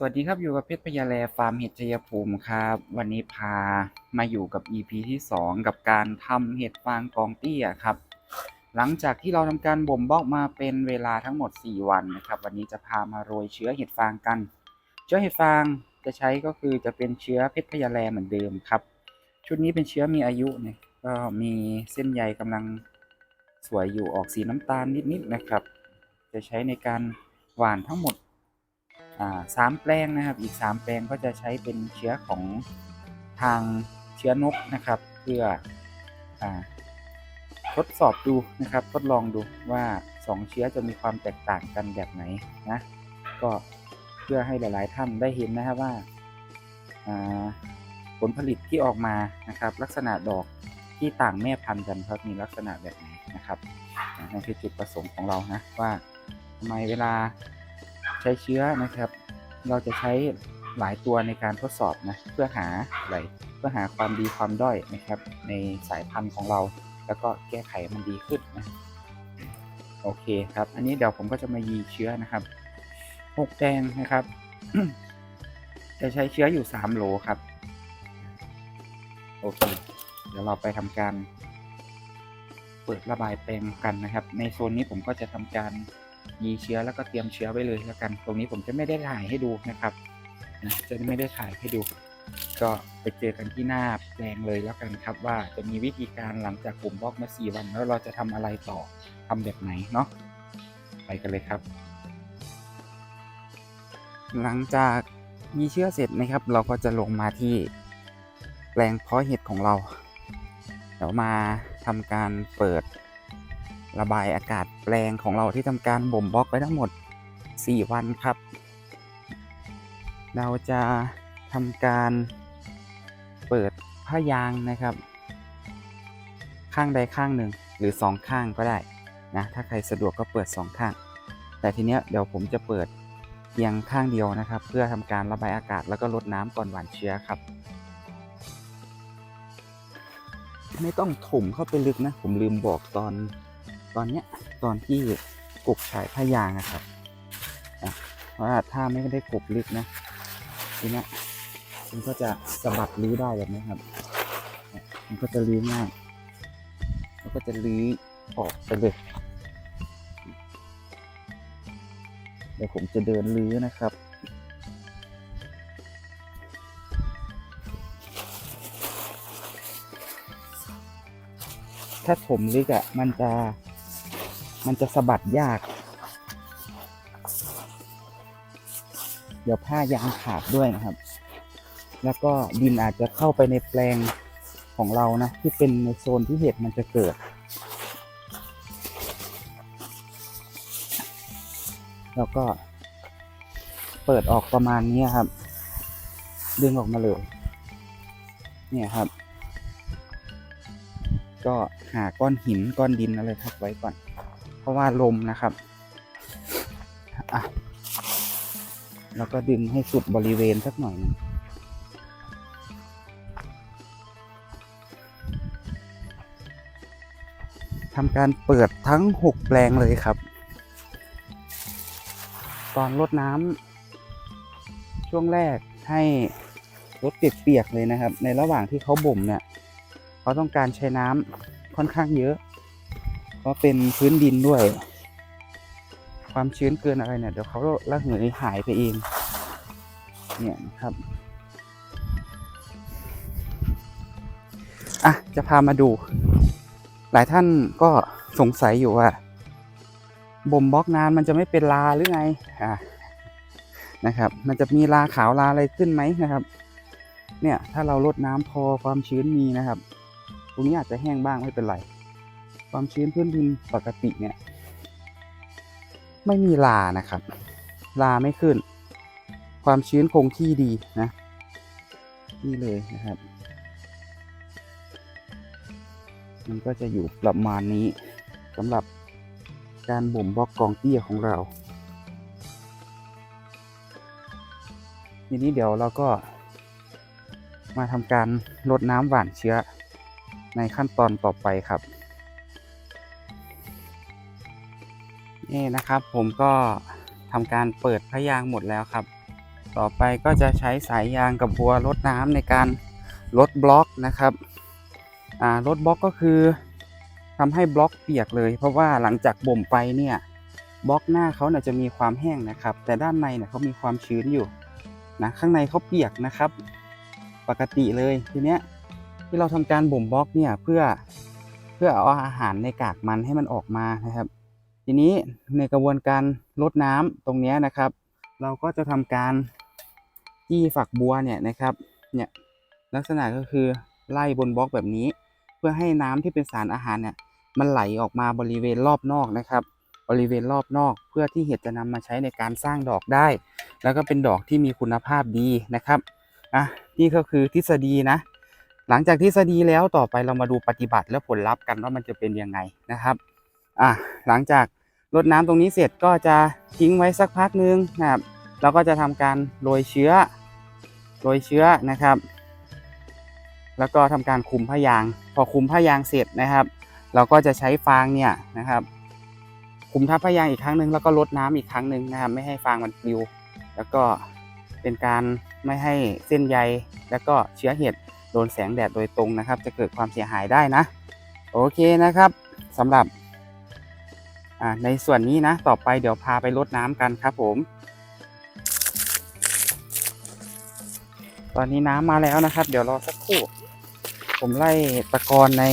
สวัสดีครับอยู่กับเพชรพยาแลฟาร์มเห็ดชัยภูมิครับ วันนี้พามาอยู่กับ EP ที่ 2 กับการทำเห็ดฟางกองเตี้ยครับ หลังจากที่เราทำการบ่มบล็อกมาเป็นเวลาทั้งหมด 4 วันนะครับ วันนี้จะพามาโรยเชื้อเห็ดฟางกัน เชื้อเห็ดฟางจะใช้ก็คือจะเป็นเชื้อเพชรพยาแลเหมือนเดิมครับ ชุดนี้เป็นเชื้อมีอายุเนี่ยก็มีเส้นใยกำลังสวยอยู่ออกสีน้ำตาลนิดๆนะครับ จะใช้ในการหว่านทั้งหมด สามแปลงนะครับ อีกสามแปลงก็จะใช้เป็นเชื้อของทางเชื้อนกนะครับ เพื่ออทดสอบดูนะครับ ทดลองดูว่าสองเชื้อจะมีความแตกต่างกันแบบไหนนะก็เพื่อให้หลาย ๆ ท่านได้เห็นนะครับว่าผลผลิตที่ออกมานะครับ ลักษณะดอกที่ต่างแม่พันธุ์กันครับมีลักษณะแบบไหนนะครับนั่นคือจุดประสงค์ของเรานะว่าทำไมเวลา ใช้เชื้อนะครับ เราจะใช้หลายตัวในการทดสอบนะเพื่อหาอะไรเพื่อหาความดีความด้อยนะครับ ในสายพันธุ์ของเรา แล้วก็แก้ไขมันดีขึ้นนะโอเคครับ อันนี้เดี๋ยวผมก็จะมายีเชื้อนะครับหกแดงนะครับ จะใช้เชื้ออยู่3โหลครับโอเค เดี๋ยวเราไปทำการ เปิดระบายแปลงกันนะครับ ในโซนนี้ผมก็จะทำการ ยีเชื้อแล้วก็เตรียมเชื้อไว้เลยแล้วกัน ตรงนี้ผมจะไม่ได้ถ่ายให้ดูนะครับนะจะไม่ได้ถ่ายให้ดู ก็ไปเจอกันที่หน้าแปลงเลยแล้วกันครับ ว่าจะมีวิธีการหลังจากกลุ่มบล็อกมา4วัน แล้วเราจะทำอะไรต่อทำแบบไหนเนาะไปกันเลยครับ หลังจากยีเชื้อเสร็จนะครับ เราก็จะลงมาที่แปลงเพาะเห็ดของเราเดี๋ยวมาทำการเปิด ระบายอากาศแปลงของเราที่ทำการบ่มบล็อกไว้ทั้งหมด 4 วันครับ เราจะทำการเปิดผ้ายางนะครับ ข้างใดข้างหนึ่งหรือ 2 ข้างก็ได้นะถ้าใครสะดวกก็เปิด 2 ข้าง แต่ทีเนี้ยเดี๋ยวผมจะเปิดเพียงข้างเดียวนะครับ เพื่อทำการระบายอากาศแล้วก็ลดน้ำก่อนหว่านเชื้อครับ ไม่ต้องถมเข้าไปลึกนะ ผมลืมบอกตอน อนเนี้ยตอนที่กบฉายผ้ายางอะครับอะว่าถ้าไม่ได้กบลึกนะทีนี้มันก็จะสะบัดรื้อได้แบบนี้ครับ มันก็จะรื้อง่ายแล้วก็จะรื้อออกไปเลยเดี๋ยวผมจะเดินรื้อนะครับถ้าถมลึกอะ่ะมันจะ มันจะสะบัดยาก เดี๋ยวผ้ายางขาดด้วยนะครับ แล้วก็ดินอาจจะเข้าไปในแปลงของเรานะ ที่เป็นในโซนที่เห็ดมันจะเกิด แล้วก็เปิดออกประมาณนี้ครับ ดึงออกมาเลยเนี่ยครับ ก็หาก้อนหินก้อนดินอะไรทับไว้ก่อน ราะว่าลมนะครับอะแล้วก็ดึงให้สุดบริเวณสักหน่อยนึงทำการเปิดทั้ง 6 แปลงเลยครับ ตอนรดน้ำช่วงแรกให้รดเปียกๆเลยนะครับ ในระหว่างที่เขาบ่มเนี่ย เขาต้องการใช้น้ำค่อนข้างเยอะ เพราะเป็นพื้นดินด้วย ความชื้นเกินอะไรเนี่ยเดี๋ยวเขาระเหยหายไปเอง เนี่ยนะครับอะจะพามาดู หลายท่านก็สงสัยอยู่ว่าบ่มบล็อกนานมันจะไม่เป็นลาหรือไงอะนะครับ มันจะมีลาขาวลาอะไรขึ้นไหมนะครับ เนี่ยถ้าเราลดน้ำพอความชื้นมีนะครับตรงนี้อาจจะแห้งบ้างไม่เป็นไร ความชื้นพื้นดินปกติเนี่ย ไม่มีลานะครับ ลาไม่ขึ้น ความชื้นคงที่ดีนะ นี่เลยนะครับ มันก็จะอยู่ประมาณนี้สำหรับการบ่มบอกกองเตี้ยของเรา ทีนี้เดี๋ยวเราก็มาทำการลดน้ำหว่านเชื้อในขั้นตอนต่อไปครับ นี่นะครับผมก็ทำการเปิดพะยางหมดแล้วครับ ต่อไปก็จะใช้สายยางกับบัวรดน้ำในการลดบล็อกนะครับอ่าลดบล็อกก็คือทำให้บล็อกเปียกเลย เพราะว่าหลังจากบ่มไปเนี่ยบล็อกหน้าเขาเนี่ยจะมีความแห้งนะครับ แต่ด้านในเนี่ยเขามีความชื้นอยู่นะข้างในเขาเปียกนะครับ ปกติเลยทีเนี้ยที่เราทำการบ่มบล็อกเนี่ยเพื่อเพื่อเอาอาหารในกากมันให้มันออกมานะครับ ทีนี้ในกระบวนการลดน้ำตรงนี้นะครับ เราก็จะทำการจี้ฝักบัวเนี่ยนะครับเนี่ยลักษณะก็คือไล่บนบล็อกแบบนี้ เพื่อให้น้ำที่เป็นสารอาหารเนี่ยมันไหลออกมาบริเวณรอบนอกนะครับ บริเวณรอบนอกเพื่อที่เห็ดจะนำมาใช้ในการสร้างดอกได้ แล้วก็เป็นดอกที่มีคุณภาพดีนะครับอะนี่ก็คือทฤษฎีนะ หลังจากทฤษฎีแล้วต่อไปเรามาดูปฏิบัติและผลลัพธ์กันว่ามันจะเป็นยังไงนะครับอะหลังจาก รดน้ำตรงนี้เสร็จก็จะทิ้งไว้สักพักนึงนะครับเราก็จะทำการโรยเชื้อโรยเชื้อนะครับ แล้วก็ทำการคุมผ้ายาง พอคุมผ้ายางเสร็จนะครับ เราก็จะใช้ฟางเนี่ยนะครับ คุมทับผ้ายางอีกครั้งหนึ่งแล้วก็ลดน้ำอีกครั้งหนึ่งนะครับ ไม่ให้ฟางมันปลิว แล้วก็เป็นการไม่ให้เส้นใย แล้วก็เชื้อเห็ดโดนแสงแดดโดยตรงนะครับ จะเกิดความเสียหายได้นะ โอเคนะครับสำหรับ ในส่วนนี้นะต่อไปเดี๋ยวพาไปรดน้ำกันครับผม ตอนนี้น้ำมาแล้วนะครับ เดี๋ยวรอสักครู่ ผมไล่ตะกอนใน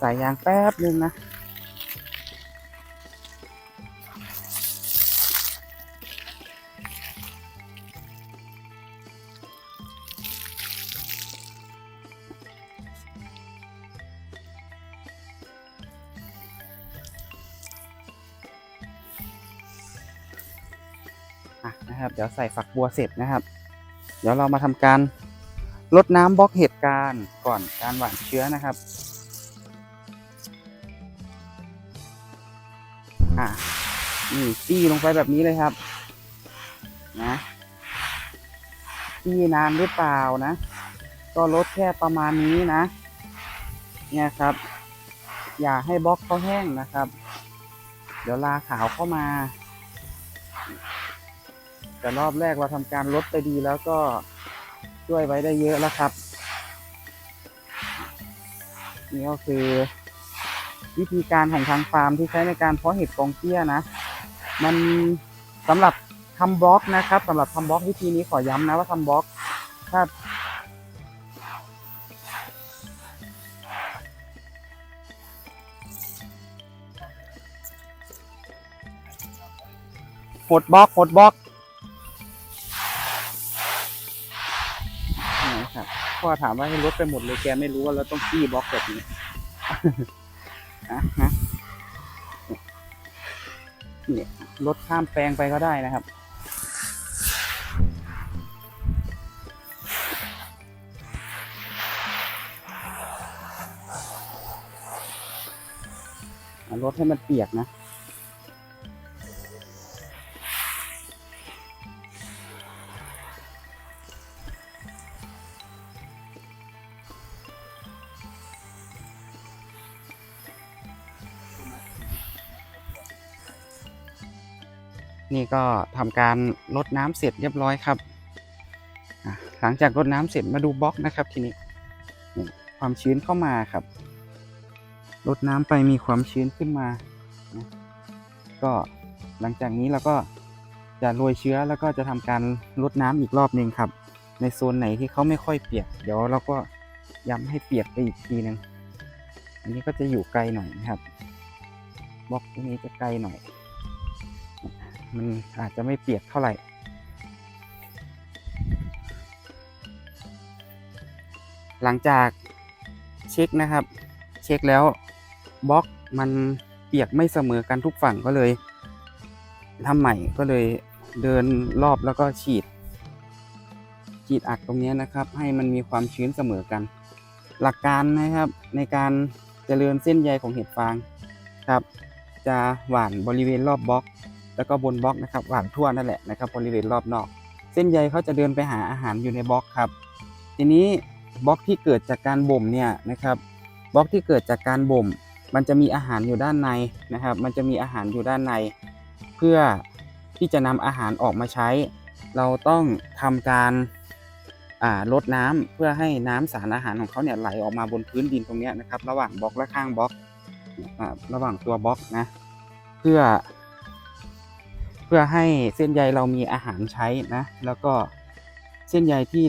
สายยางแป๊บนึงนะ ใส่ฝักบัวเสร็จนะครับ เดี๋ยวเรามาทำการลดน้ำบล็อกเหตุการณ์ก่อนการหว่านเชื้อนะครับอะนี่จี้ลงไปแบบนี้เลยครับ นะจี้นานหรือเปล่านะ ก็ลดแค่ประมาณนี้นะ เนี่ยครับ อย่าให้บล็อกเขาแห้งนะครับ เดี๋ยวลาขาวเข้ามา แต่รอบแรกเราทำการลดไปดีแล้วก็ช่วยไว้ได้เยอะแล้วครับ นี่ก็คือ วิธีการของทางฟาร์มที่ใช้ในการเพาะเห็ดกองเตี้ยนะ มันสำหรับทำบล็อกนะครับสำหรับทำบล็อกวิธีนี้ขอย้ำนะว่าทำบล็อกถ้าหดบล็อกหดบล็อก ครับพ่อถามว่าให้ลดไปหมดเลยแกไม่รู้ว่าเราต้องขี้บล็อกแบบนี้อะฮะเนี่ยลดข้ามแปลงไปก็ได้นะครับอะลดให้มันเปียกนะ นี่ก็ทำการรดน้ำเสร็จเรียบร้อยครับ หลังจากรดน้ำเสร็จมาดูบล็อกนะครับทีนี้ความชื้นเข้ามาครับรดน้ำไปมีความชื้นขึ้นมา ก็หลังจากนี้เราก็จะโรยเชื้อแล้วก็จะทำการรดน้ำอีกรอบหนึ่งครับ ในโซนไหนที่เขาไม่ค่อยเปียก เดี๋ยวเราก็ย้ำให้เปียกไปอีกทีหนึ่งอันนี้ก็จะอยู่ไกลหน่อยนะครับบล็อกตรงนี้จะไกลหน่อย มันอาจจะไม่เปียกเท่าไหร่หลังจากเช็คนะครับ เช็คแล้วบล็อกมันเปียกไม่เสมอกันทุกฝั่งก็เลยทำใหม่ก็เลยเดินรอบแล้วก็ฉีด ฉีดอัดตรงนี้นะครับ ให้มันมีความชื้นเสมอกัน หลักการนะครับในการเจริญเส้นใยของเห็ดฟางครับ จะหว่านบริเวณรอบบล็อก แล้วก็บนบล็อกนะครับหว่านทั่วนั่นแหละนะครับบริเวณรอบนอก เส้นใยเขาจะเดินไปหาอาหารอยู่ในบล็อกครับ ทีนี้บล็อกที่เกิดจากการบ่มเนี่ยนะครับบล็อกที่เกิดจากการบ่ม มันจะมีอาหารอยู่ด้านในนะครับ มันจะมีอาหารอยู่ด้านใน เพื่อที่จะนำอาหารออกมาใช้ เราต้องทำการลดน้ำเพื่อให้น้ำสารอาหารของเขาเนี่ยไหลออกมาบนพื้นดินตรงนี้นะครับ ระหว่างบล็อกและข้างบล็อกระหว่างตัวบล็อกนะเพื่อ พื่อให้เส้นใยเรามีอาหารใช้นะ แล้วก็เส้นใยที่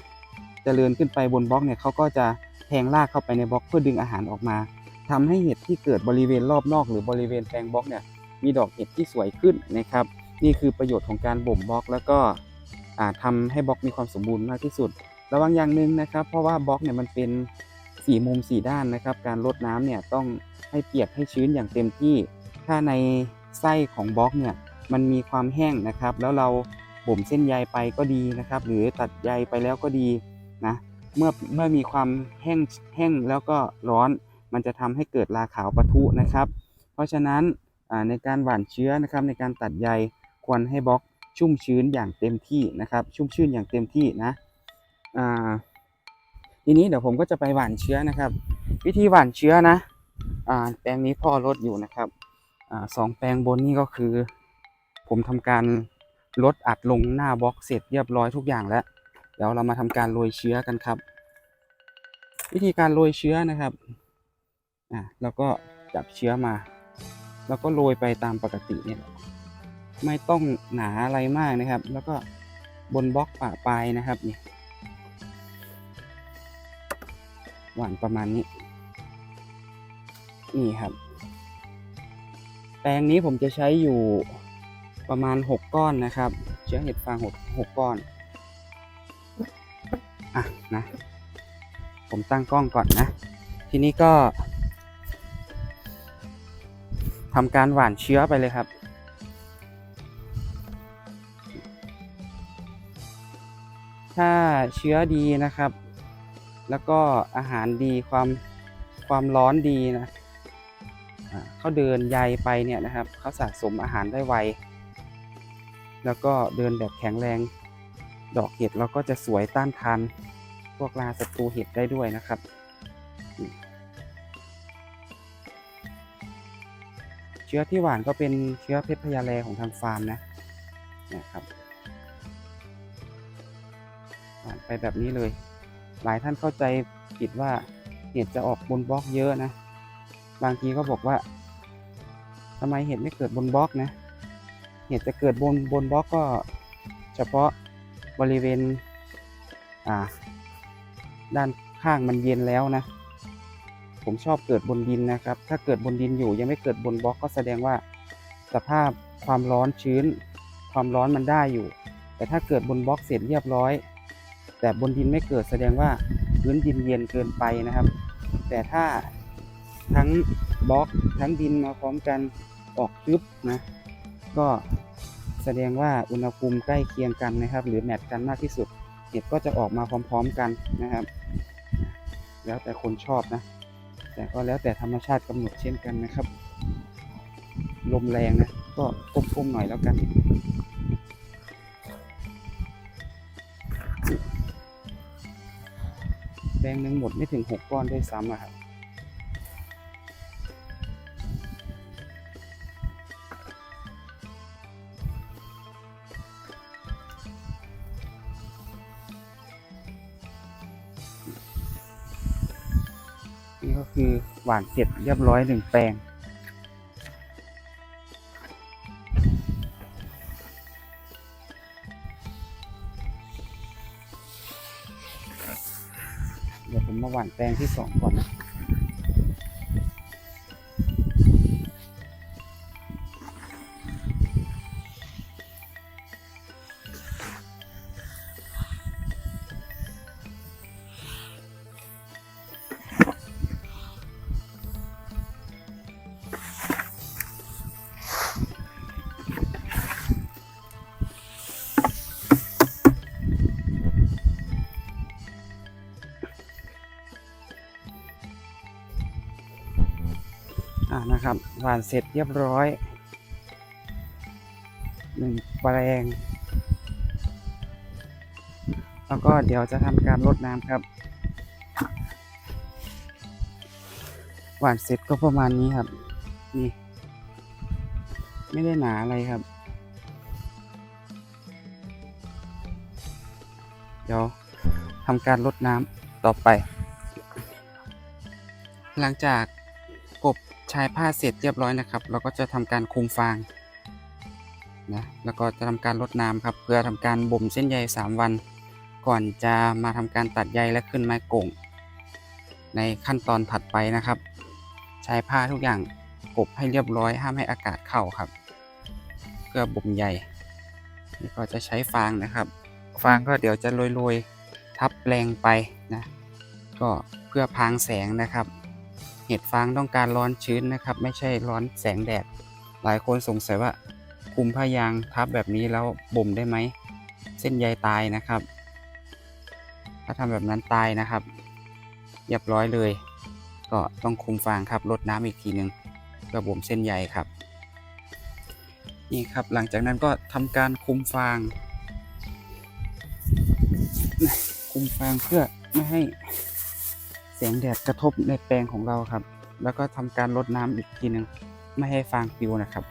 เจริญขึ้นไปบนบล็อกเนี่ยเขาก็จะแทงรากเข้าไปในบล็อกเพื่อดึงอาหารออกมาทำให้เห็ดที่เกิดบริเวณรอบนอกหรือบริเวณแปลงบล็อกเนี่ยมีดอกเห็ดที่สวยขึ้นนะครับ นี่คือประโยชน์ของการบ่มบล็อก แล้วก็อ่าทำให้บล็อกมีความสมบูรณ์มากที่สุด ระวังอย่างหนึ่งนะครับ เพราะว่าบล็อกเนี่ยมันเป็นสี่มุมสี่ด้านนะครับ การลดน้ำเนี่ยต้องให้เปียกให้ชื้นอย่างเต็มที่ ถ้าในไส้ของบล็อกเนี่ย มันมีความแห้งนะครับ แล้วเราบ่มเส้นใยไปก็ดีนะครับ หรือตัดใยไปแล้วก็ดีนะเมื่อเมื่อมีความแห้งแห้งแล้วก็ร้อน มันจะทำให้เกิดราขาวปะทุนะครับ เพราะฉะนั้นในการหว่านเชื้อนะครับในการตัดใยควรให้บล็อกชุ่มชื้นอย่างเต็มที่นะครับ ชุ่มชื้นอย่างเต็มที่นะอ่าทีนี้เดี๋ยวผมก็จะไปหว่านเชื้อนะครับ วิธีหว่านเชื้อนะอ่าแปลงนี้พ่อลดอยู่นะครับอ่าสองแปลงบนนี่ก็คือ ผมทำการลดอัดลงหน้าบล็อกเสร็จเรียบร้อยทุกอย่างแล้ว เดี๋ยวเรามาทำการโรยเชื้อกันครับ วิธีการโรยเชื้อนะครับอะแล้วก็จับเชื้อมา แล้วก็โรยไปตามปกติเนี่ยแหละไม่ต้องหนาอะไรมากนะครับ แล้วก็บนบล็อกปะปลายนะครับนี่หวานประมาณนี้นี่ครับ แปลงนี้ผมจะใช้อยู่ ประมาณ 6 ก้อนนะครับ เชื้อเห็ดฟาง6 6ก้อน อะนะ ผมตั้งกล้องก่อนนะ ทีนี้ก็ทำการหว่านเชื้อไปเลยครับถ้าเชื้อดีนะครับ แล้วก็อาหารดีความความร้อนดีนะเขาเดินใยไปเนี่ยนะครับเขาสะสมอาหารได้ไว แล้วก็เดินแบบแข็งแรง ดอกเห็ดเราก็จะสวยต้านทาน พวกราศัตรูเห็ดได้ด้วยนะครับ เชื้อที่หวานก็เป็นเชื้อเพชรพญาแลของทางฟาร์มนะนะครับหวานไปแบบนี้เลย หลายท่านเข้าใจผิดว่าเห็ดจะออกบนบล็อกเยอะนะ บางทีก็บอกว่าทำไมเห็ดไม่เกิดบนบล็อกนะ เห็ดจะเกิดบนบนบล็อกก็เฉพาะบริเวณอ่าด้านข้างมันเย็นแล้วนะ ผมชอบเกิดบนดินนะครับ ถ้าเกิดบนดินอยู่ยังไม่เกิดบนบล็อกก็แสดงว่าสภาพความร้อนชื้น ความร้อนมันได้อยู่ แต่ถ้าเกิดบนบล็อกเสร็จเรียบร้อย แต่บนดินไม่เกิดแสดงว่าพื้นดินเย็นเกินไปนะครับ แต่ถ้าทั้งบล็อกทั้งดินมาพร้อมกันออกทึบนะ ก็แสดงว่าอุณหภูมิใกล้เคียงกันนะครับ หรือแมทกันมากที่สุด เห็ดก็จะออกมาพร้อม ๆกันนะครับ แล้วแต่คนชอบนะ แต่ก็แล้วแต่ธรรมชาติกำหนดเช่นกันนะครับ ลมแรงนะ ก็ก้มๆหน่อยแล้วกันแปลงหนึ่งหมดไม่ถึงหกก้อนด้วยซ้ำอะครับ หวานเสร็จเรียบร้อยหนึ่งแปลง เดี๋ยวผมมาหว่านแปลงที่สองก่อนนะ หวานเสร็จเรียบร้อยหนึ่งแปลง แล้วก็เดี๋ยวจะทำการรดน้ำครับ หวานเสร็จก็ประมาณนี้ครับ นี่ ไม่ได้หนาอะไรครับ เดี๋ยวทำการลดน้ำต่อไป หลังจาก ชายผ้าเสร็จเรียบร้อยนะครับ เราก็จะทำการคุมฟางนะแล้วก็จะทำการลดน้ำครับ เพื่อทำการบ่มเส้นใย 3 วัน ก่อนจะมาทำการตัดใยและขึ้นไม้โก่งในขั้นตอนถัดไปนะครับ ใช้ผ้าทุกอย่างกบให้เรียบร้อยห้ามให้อากาศเข้าครับ เพื่อบ่มใยนี่ก็จะใช้ฟางนะครับ ฟางก็เดี๋ยวจะโรยๆทับแปลงไปนะก็เพื่อพรางแสงนะครับ เห็ดฟางต้องการร้อนชื้นนะครับ ไม่ใช่ร้อนแสงแดด หลายคนสงสัยว่าคุมผ้ายางทับแบบนี้แล้วบ่มได้ไหม เส้นใยตายนะครับ ถ้าทำแบบนั้นตายนะครับเรียบร้อยเลย ก็ต้องคุมฟางครับลดน้ำอีกทีหนึ่งเพื่อบ่มเส้นใยครับ นี่ครับหลังจากนั้นก็ทำการคุมฟาง คุมฟางเพื่อไม่ให้ งแดดกระทบในแปลงของเราครับ แล้วก็ทำการลดน้ำอีกทีหนึ่งไม่ให้ฟางปิวนะครับ